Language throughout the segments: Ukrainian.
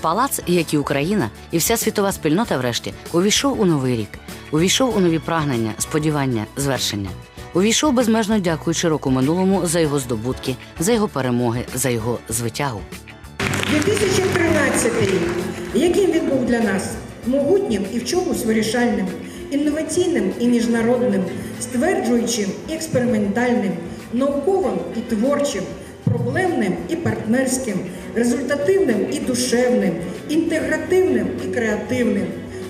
Палац, як і Україна, і вся світова спільнота, врешті, увійшов у новий рік, увійшов у нові прагнення, сподівання, звершення. Увійшов безмежно дякуючи року минулому за його здобутки, за його перемоги, за його звитягу. 2013 рік. Яким він був для нас? Могутнім і в чомусь вирішальним, інноваційним і міжнародним, стверджуючим експериментальним, науковим і творчим, проблемним і партнерським, результативним і душевним, інтегративним і креативним.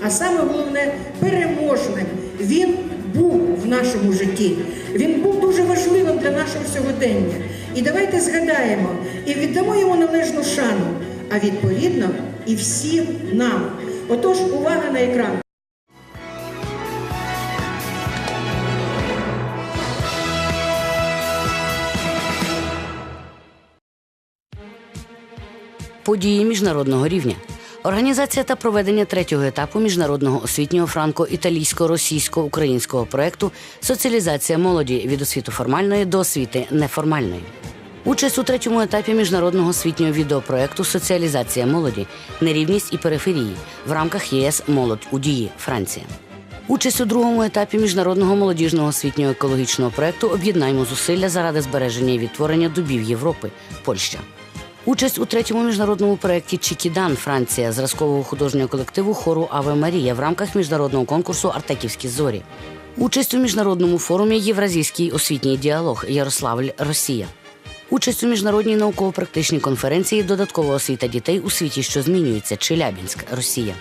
А саме головне переможним. Він був в нашому житті. Він був дуже важливим для нашого сьогодення. І давайте згадаємо і віддамо йому належну шану, а відповідно і всім нам. Отож, увага на екран. Події міжнародного рівня. Організація та проведення третього етапу міжнародного освітнього франко-італійсько-російсько-українського проекту Соціалізація молоді від освіти формальної до освіти неформальної. Участь у третьому етапі міжнародного освітнього відеопроекту Соціалізація молоді, нерівність і периферії в рамках ЄС Молодь у дії Франція. Участь у другому етапі міжнародного молодіжного освітнього екологічного проекту Об'єднаймо зусилля заради збереження і відтворення дубів Європи Польща. Участь у третьому міжнародному проєкті Чікідан Франція зразкового художнього колективу хору Аве Марія в рамках міжнародного конкурсу Артеківські зорі. Участь у міжнародному форумі Євразійський освітній діалог Ярославль Росія. Участь у міжнародній науково-практичній конференції Додаткова освіта дітей у світі, що змінюється Челябінськ, Росія.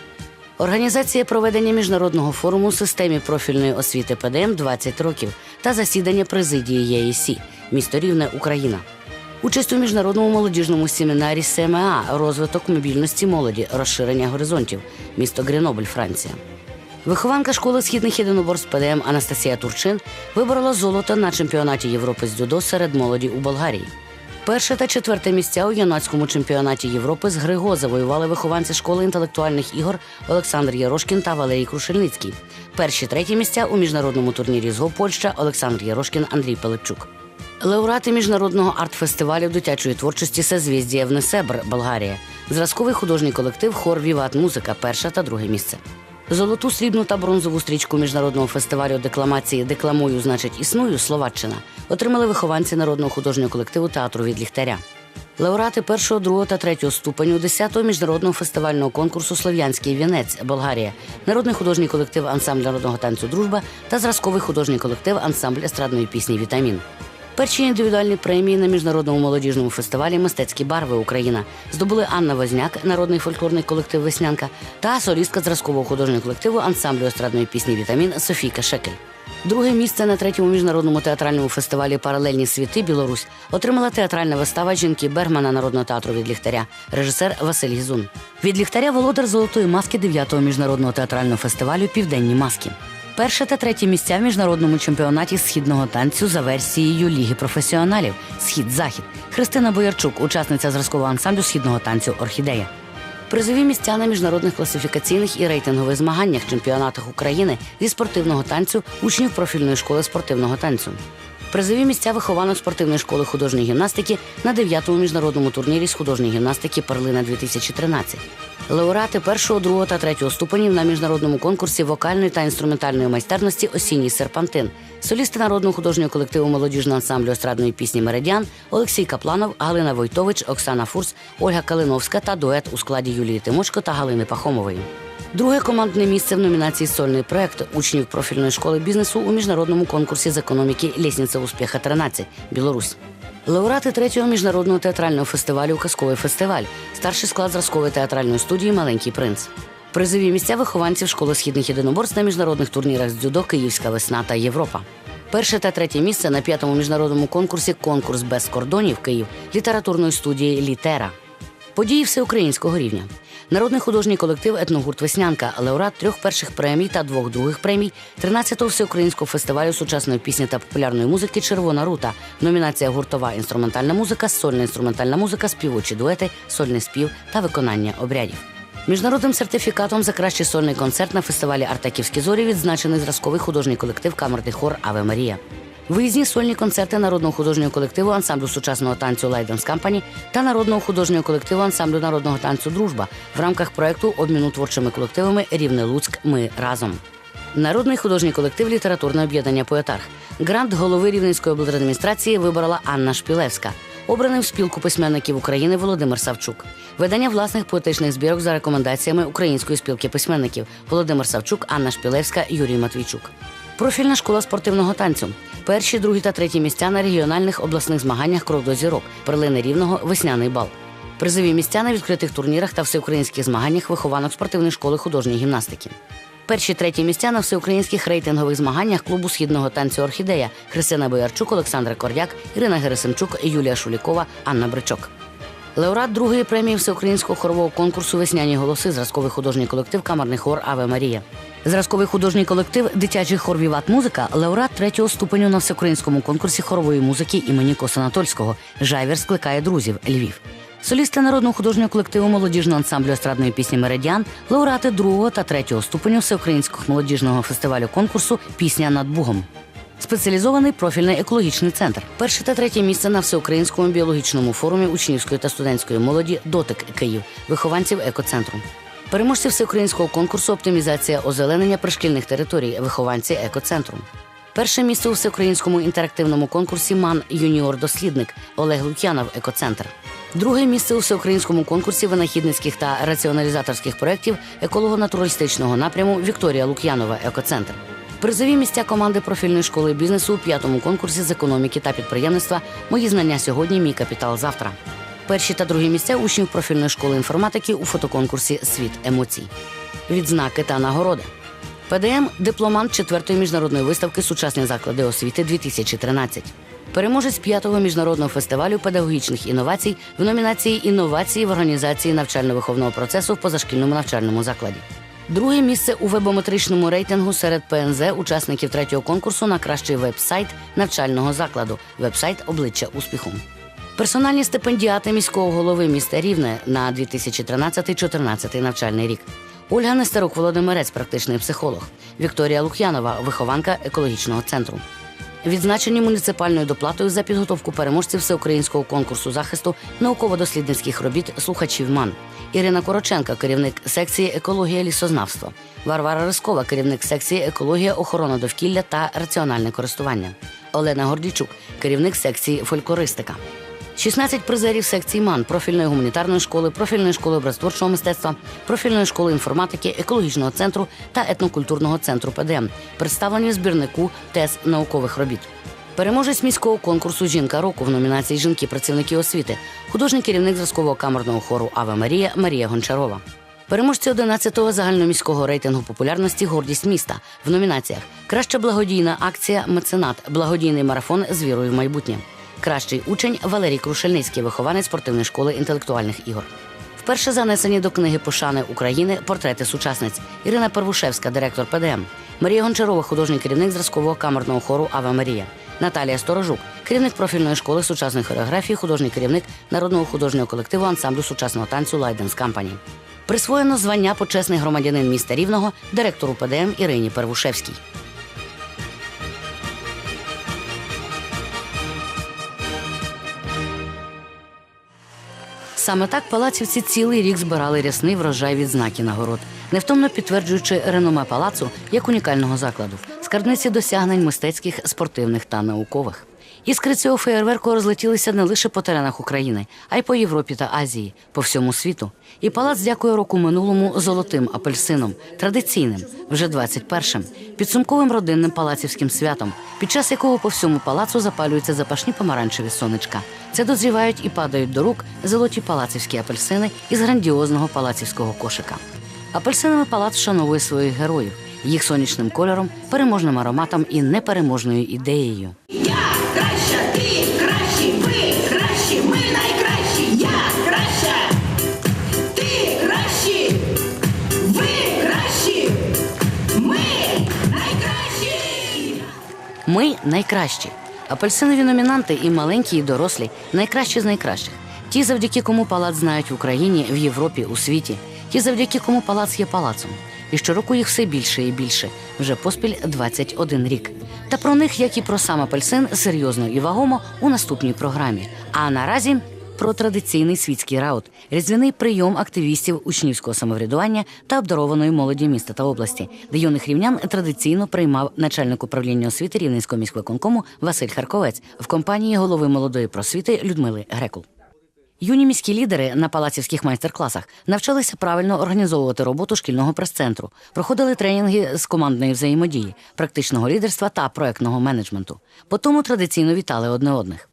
Організація проведення міжнародного форуму системі профільної освіти ПДМ 20 років та засідання президії ЄІСі, місто Рівне, Україна. Участь у міжнародному молодіжному семінарі СМА розвиток мобільності молоді, розширення горизонтів, місто Гренобль, Франція. Вихованка школи східних єдиноборств ПДМ Анастасія Турчин виборола золото на чемпіонаті Європи з дзюдо серед молоді у Болгарії. Перше та четверте місця у юнацькому чемпіонаті Європи з Григо завоювали вихованці школи інтелектуальних ігор Олександр Ярошкін та Валерій Крушельницький. Перші треті місця у міжнародному турнірі ЗГО Польща Олександр Ярошкін, Андрій Пилипчук. Лауреати міжнародного арт-фестивалю дитячої творчості Созвіздія в Несебр, Болгарія. Зразковий художній колектив Хор Віват Музика, перше та друге місце. Золоту, срібну та бронзову стрічку міжнародного фестивалю декламації Декламую, значить, існую Словаччина отримали вихованці народного художнього колективу театру від ліхтаря. Лауреати першого, другого та третього ступеню 10-го міжнародного фестивального конкурсу Слов'янський вінець Болгарія, народний художній колектив ансамбль народного танцю Дружба та зразковий художній колектив ансамбль естрадної пісні Вітамін. Перші індивідуальні премії на міжнародному молодіжному фестивалі Мистецькі барви Україна здобули Анна Возняк, народний фольклорний колектив Веснянка та солістка зразкового художнього колективу ансамблю естрадної пісні Вітамін Софійка Шекель. Друге місце на третьому міжнародному театральному фестивалі Паралельні світи Білорусь отримала театральна вистава жінки Бергмана народного театру від ліхтаря, режисер Василь Гізун. Від ліхтаря володар золотої маски 9-го міжнародного театрального фестивалю Південні маски. Перше та третє місця в міжнародному чемпіонаті східного танцю за версією Ліги професіоналів Схід-Захід. Христина Боярчук, учасниця зразкового ансамблю східного танцю Орхідея. Призові місця на міжнародних класифікаційних і рейтингових змаганнях чемпіонатах України зі спортивного танцю учнів профільної школи спортивного танцю. Призові місця вихованок спортивної школи художньої гімнастики на 9-му міжнародному турнірі з художньої гімнастики Перлина 2013. Лауреати першого, другого та третього ступенів на міжнародному конкурсі вокальної та інструментальної майстерності Осінній серпантин, солісти народного художнього колективу молодіжного ансамблю естрадної пісні Меридіан Олексій Капланов, Галина Войтович, Оксана Фурс, Ольга Калиновська та дует у складі Юлії Тимочко та Галини Пахомової. Друге командне місце в номінації Сольний проект учнів профільної школи бізнесу у міжнародному конкурсі з економіки Лісниця успіха 13 Білорусь. Лауреати третього міжнародного театрального фестивалю Казковий фестиваль, старший склад зразкової театральної студії Маленький принц. Призові місця вихованців школи східних єдиноборств на міжнародних турнірах з дзюдо Київська весна та Європа. Перше та третє місце на п'ятому міжнародному конкурсі Конкурс без кордонів Київ літературної студії Літера. Події всеукраїнського рівня. Народний художній колектив Етногурт Веснянка, лауреат трьох перших премій та двох других премій 13-го всеукраїнського фестивалю сучасної пісні та популярної музики Червона рута. Номінація гуртова інструментальна музика, сольна інструментальна музика, співочі дуети, сольний спів та виконання обрядів. Міжнародним сертифікатом за кращий сольний концерт на фестивалі Артаківські зорі відзначений зразковий художній колектив Камерний хор Аве Марія. Виїзні сольні концерти народного художнього колективу ансамблю сучасного танцю Лайденс Кампані та народного художнього колективу ансамблю народного танцю Дружба в рамках проекту обміну творчими колективами Рівне Луцьк. Ми разом. Народний художній колектив літературне об'єднання Поетарх. Грант голови Рівненської облдержадміністрації вибрала Анна Шпілевська. Обраний в спілку письменників України Володимир Савчук. Видання власних поетичних збірок за рекомендаціями Української спілки письменників Володимир Савчук, Анна Шпілевська, Юрій Матвійчук. Профільна школа спортивного танцю. Перші, другі та треті місця на регіональних обласних змаганнях крок до зірок. Перлини рівного весняний бал. Призові місця на відкритих турнірах та всеукраїнських змаганнях вихованок спортивної школи художньої гімнастики. Перші треті місця на всеукраїнських рейтингових змаганнях клубу східного танцю Орхідея Христина Боярчук, Олександра Кордяк, Ірина Герасимчук, Юлія Шулікова, Анна Бричок. Лауреат другої премії всеукраїнського хорового конкурсу Весняні голоси зразковий художній колектив Камерний хор Аве Марія. Зразковий художній колектив Дитячий хор Віват Музика лауреат третього ступеню на всеукраїнському конкурсі хорової музики імені Коса Анатольського. Жайвір скликає друзів Львів. Солісти народного художнього колективу молодіжного ансамблю естрадної пісні Меридіан, лауреати другого та третього ступеню всеукраїнського молодіжного фестивалю конкурсу Пісня над Бугом. Спеціалізований профільний екологічний центр. Перше та третє місце на всеукраїнському біологічному форумі учнівської та студентської молоді Дотик Київ, вихованців екоцентру. Переможці всеукраїнського конкурсу Оптимізація озеленення пришкільних територій, вихованці екоцентру. Перше місце у всеукраїнському інтерактивному конкурсі МАН Юніор-дослідник Олег Лук'янов Екоцентр. Друге місце у всеукраїнському конкурсі винахідницьких та раціоналізаторських проєктів еколого-натуралістичного напряму Вікторія Лук'янова Екоцентр. Призові місця команди профільної школи бізнесу у п'ятому конкурсі з економіки та підприємництва Мої знання сьогодні, мій капітал завтра. Перші та другі місця учнів профільної школи інформатики у фотоконкурсі Світ емоцій. Відзнаки та нагороди. ПДМ дипломант четвертої міжнародної виставки Сучасні заклади освіти 2013 Переможець п'ятого міжнародного фестивалю педагогічних інновацій в номінації Інновації в організації навчально-виховного процесу в позашкільному навчальному закладі. Друге місце у вебометричному рейтингу серед ПНЗ учасників третього конкурсу на кращий веб-сайт навчального закладу. Веб-сайт обличчя успіху. Персональні стипендіати міського голови міста Рівне на 2013-2014 навчальний рік. Ольга Нестерук, Володимирець, практичний психолог. Вікторія Лук'янова, вихованка екологічного центру. Відзначені муніципальною доплатою за підготовку переможців всеукраїнського конкурсу захисту науково-дослідницьких робіт слухачів МАН. Ірина Короченка, керівник секції екологія лісознавства. Варвара Рискова, керівник секції екологія, охорона довкілля та раціональне користування. Олена Гордійчук, керівник секції фольклористика. 16 призерів секції МАН, профільної гуманітарної школи, профільної школи образотворчого мистецтва, профільної школи інформатики, екологічного центру та етнокультурного центру ПДМ, представлені збірнику тез наукових робіт. Переможець міського конкурсу Жінка року в номінації Жінки працівники освіти, художній керівник зразкового камерного хору Ава Марія Марія Гончарова. Переможці 11-го загальноміського рейтингу популярності Гордість міста в номінаціях Краща благодійна акція Меценат, благодійний марафон з вірою в майбутнє. Кращий учень Валерій Крушельницький, вихованець спортивної школи інтелектуальних ігор. Вперше занесені до книги Пошани України портрети сучасниць Ірина Первушевська, директор ПДМ, Марія Гончарова, художній керівник зразкового камерного хору Ава Марія, Наталія Сторожук, керівник профільної школи сучасної хореографії, художній керівник народного художнього колективу ансамблю сучасного танцю Лайденс Кампані. Присвоєно звання почесний громадянин міста Рівного директору ПДМ Ірині Первушевській. Саме так палацівці цілий рік збирали рясний врожай відзнаки нагород, невтомно підтверджуючи реноме палацу як унікального закладу, скарбниці досягнень мистецьких, спортивних та наукових. Іскри цього феєрверку розлетілися не лише по теренах України, а й по Європі та Азії, по всьому світу. І палац дякує року минулому золотим апельсином, традиційним, вже 21-м, підсумковим родинним палацівським святом, під час якого по всьому палацу запалюються запашні помаранчеві сонечка. Це дозрівають і падають до рук золоті палацівські апельсини із грандіозного палацівського кошика. Апельсинами палац вшановує своїх героїв. їх сонячним кольором, переможним ароматом і непереможною ідеєю. Ми найкращі. Апельсинові номінанти і маленькі, і дорослі, найкращі з найкращих. Ті, завдяки кому палац знають в Україні, в Європі, у світі. Ті, завдяки кому палац є палацом. І щороку їх все більше і більше. Вже поспіль 21 рік. Та про них, як і про сам апельсин, серйозно і вагомо у наступній програмі. А наразі про традиційний світський раут, різдвяний прийом активістів учнівського самоврядування та обдарованої молоді міста та області, де юних рівнян традиційно приймав начальник управління освіти Рівненського міськвиконкому Василь Харковець в компанії голови молодої просвіти Людмили Грекул. Юні міські лідери на палацівських майстер-класах навчилися правильно організовувати роботу шкільного прес-центру, проходили тренінги з командної взаємодії, практичного лідерства та проектного менеджменту. По тому традиційно вітали одне одних.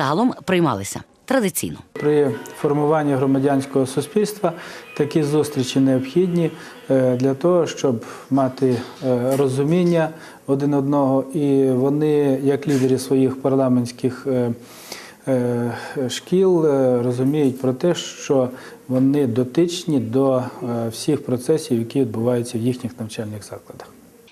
Загалом приймалися традиційно. При формуванні громадянського суспільства такі зустрічі необхідні е, для того, щоб мати е, розуміння один одного, і вони, як лідери своїх парламентських е, шкіл, розуміють про те, що вони дотичні до всіх процесів, які відбуваються в їхніх навчальних закладах.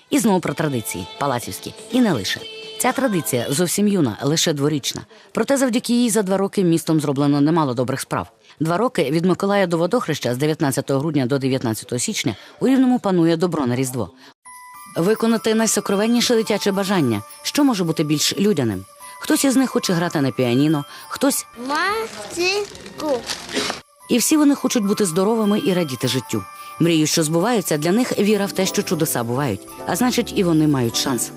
І знову про традиції палацівські, і не лише. Ця традиція зовсім юна, лише дворічна. Проте завдяки їй за два роки містом зроблено немало добрих справ. Два роки від Миколая до Водохреща з 19 грудня до 19 січня у Рівному панує добро на Різдво. Виконати найсокровенніше дитяче бажання, що може бути більш людяним. Хтось із них хоче грати на піаніно, хтось Мастику. і всі вони хочуть бути здоровими і радіти життю. Мрію, що збуваються, для них віра в те, що чудеса бувають, а значить, і вони мають шанс.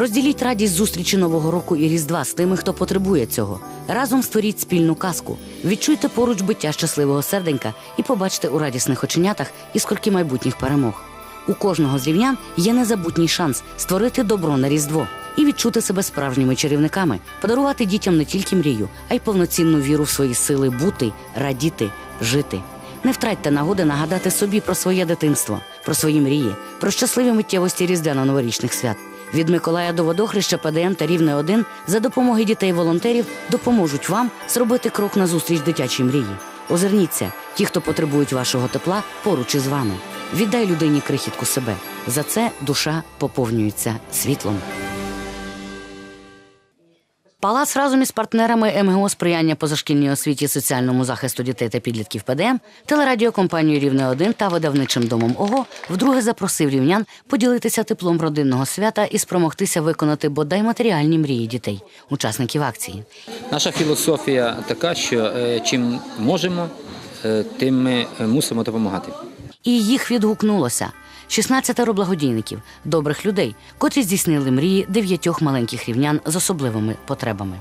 Розділіть радість зустрічі Нового року і Різдва з тими, хто потребує цього. Разом створіть спільну казку. Відчуйте поруч биття щасливого серденька і побачте у радісних оченятах іскорки майбутніх перемог. У кожного з рівнян є незабутній шанс створити добро на Різдво і відчути себе справжніми чарівниками, подарувати дітям не тільки мрію, а й повноцінну віру в свої сили бути, радіти, жити. Не втратьте нагоди нагадати собі про своє дитинство, про свої мрії, про щасливі миттєвості різдвяно-новорічних свят. Від Миколая до Водохреща ПДМ та Рівне 1 за допомоги дітей-волонтерів допоможуть вам зробити крок назустріч дитячій мрії. Озирніться, ті, хто потребують вашого тепла, поруч із вами. Віддай людині крихітку себе. За це душа поповнюється світлом. Палац разом із партнерами МГО сприяння позашкільній освіті соціальному захисту дітей та підлітків ПДМ, телерадіокомпанією Рівне 1 та видавничим домом ОГО вдруге запросив рівнян поділитися теплом родинного свята і спромогтися виконати бодай матеріальні мрії дітей, учасників акції. Наша філософія така, що е, чим можемо, е, тим ми е, мусимо допомагати. І їх відгукнулося. 16 благодійників, добрих людей, котрі здійснили мрії дев'ятьох маленьких рівнян з особливими потребами.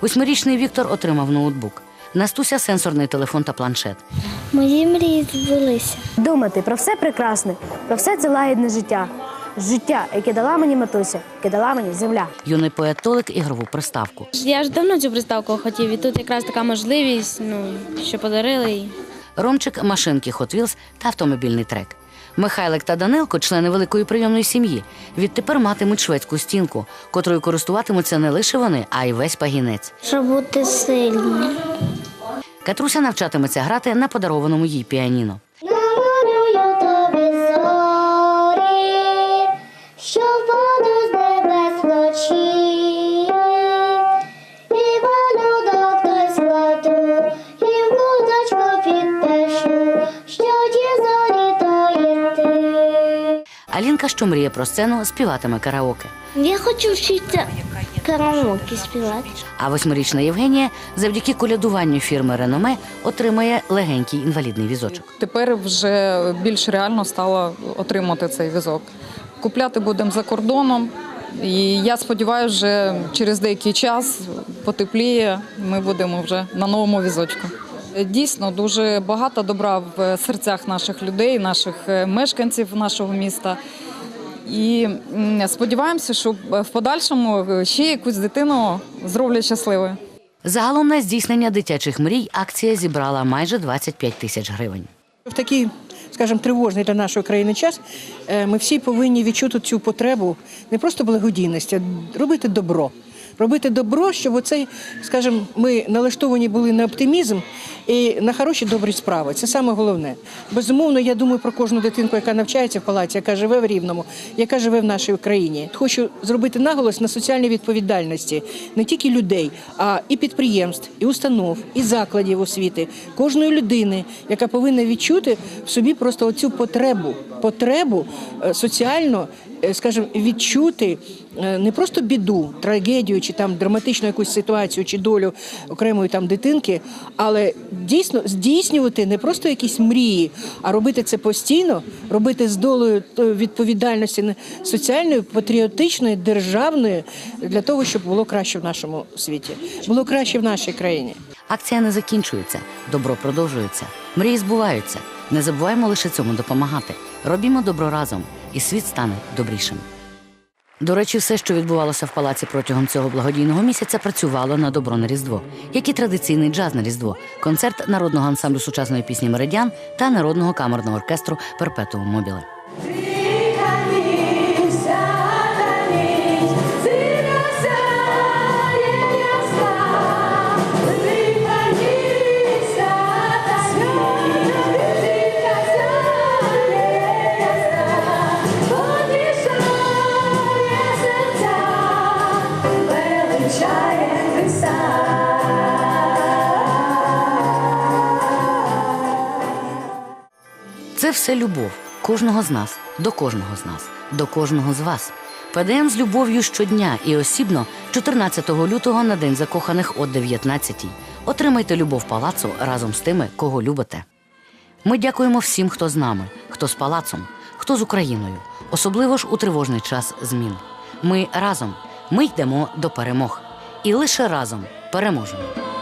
Восьмирічний Віктор отримав ноутбук. Настуся сенсорний телефон та планшет. Мої мрії збулися. Думати про все прекрасне, про все це лагідне життя. Життя, яке дала мені матуся, яке дала мені земля. Юний поет Толик ігрову приставку. Я ж давно цю приставку хотів, і тут якраз така можливість, ну, що подарили. Ромчик, машинки Hot Wheels та автомобільний трек. Михайлик та Данилко, члени великої прийомної сім'ї, відтепер матимуть шведську стінку, котрою користуватимуться не лише вони, а й весь пагінець. Щоб бути сильним. Катруся навчатиметься грати на подарованому їй піаніно. Що мріє про сцену, співатиме караоке. Я хочу вчитися караоке співати. А восьмирічна Євгенія завдяки колядуванню фірми Реноме отримає легенький інвалідний візочок. Тепер вже більш реально стало отримати цей візок. Купляти будемо за кордоном. І я сподіваюся, вже через деякий час потепліє, ми будемо вже на новому візочку. Дійсно, дуже багато добра в серцях наших людей, наших мешканців нашого міста. І сподіваємося, що в подальшому ще якусь дитину зроблять щасливою. Загалом на здійснення дитячих мрій акція зібрала майже 25 тисяч гривень. В такий, скажімо, тривожний для нашої країни час е, ми всі повинні відчути цю потребу не просто благодійності, а робити добро. Робити добро, щоб оцей, скажімо, ми налаштовані були на оптимізм і на хороші добрі справи. Це саме головне. Безумовно, я думаю про кожну дитинку, яка навчається в палаці, яка живе в Рівному, яка живе в нашій Україні. Хочу зробити наголос на соціальній відповідальності не тільки людей, а і підприємств, і установ, і закладів освіти, кожної людини, яка повинна відчути в собі просто оцю потребу, потребу е, соціально, е, скажімо, відчути е, не просто біду, трагедію чи там драматичну якусь ситуацію чи долю окремої там дитинки, але дійсно здійснювати не просто якісь мрії, а робити це постійно, робити з долею тої відповідальності соціальної, патріотичної, державної для того, щоб було краще в нашому світі, було краще в нашій країні. Акція не закінчується, добро продовжується, мрії збуваються. Не забуваємо лише цьому допомагати. Робімо добро разом, і світ стане добрішим. До речі, все, що відбувалося в палаці протягом цього благодійного місяця, працювало на добро на Різдво, як і традиційний джаз на Різдво, концерт народного ансамблю сучасної пісні Меридіан та народного камерного оркестру Перпетуум Мобіле. Це все любов кожного з нас, до кожного з нас, до кожного з вас. ПДМ з любов'ю щодня і осібно 14 лютого на День закоханих о 19 Отримайте любов палацу разом з тими, кого любите. Ми дякуємо всім, хто з нами, хто з палацом, хто з Україною, особливо ж у тривожний час змін. Ми разом, ми йдемо до перемог. І лише разом переможемо.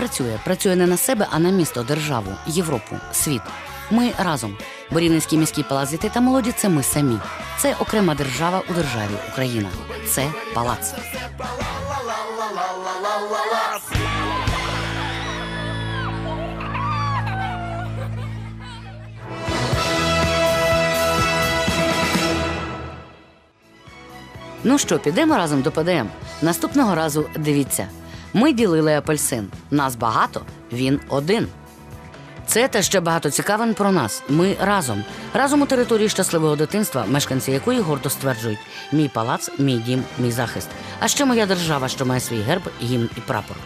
Працює, працює не на себе, а на місто, державу, Європу, світ. Ми разом. Борівницький міський палац дітей та молоді це ми самі. Це окрема держава у державі Україна. Це палац. Ну що, підемо разом до ПДМ. Наступного разу дивіться. Ми ділили апельсин. Нас багато, він один. Це та ще багато цікавин про нас. Ми разом. Разом у території щасливого дитинства, мешканці якої гордо стверджують: мій палац, мій дім, мій захист. А ще моя держава, що має свій герб, гімн і прапор.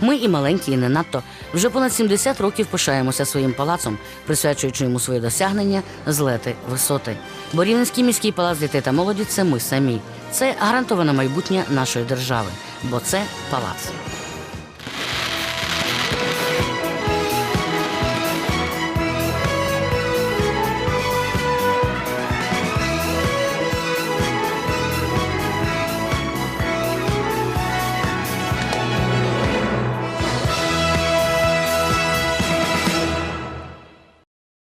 Ми і маленькі, і не надто вже понад 70 років пишаємося своїм палацом, присвячуючи йому свої досягнення, злети, висоти. Бо Рівненський міський палац дітей та молоді це ми самі. Це гарантоване майбутнє нашої держави, бо це палац.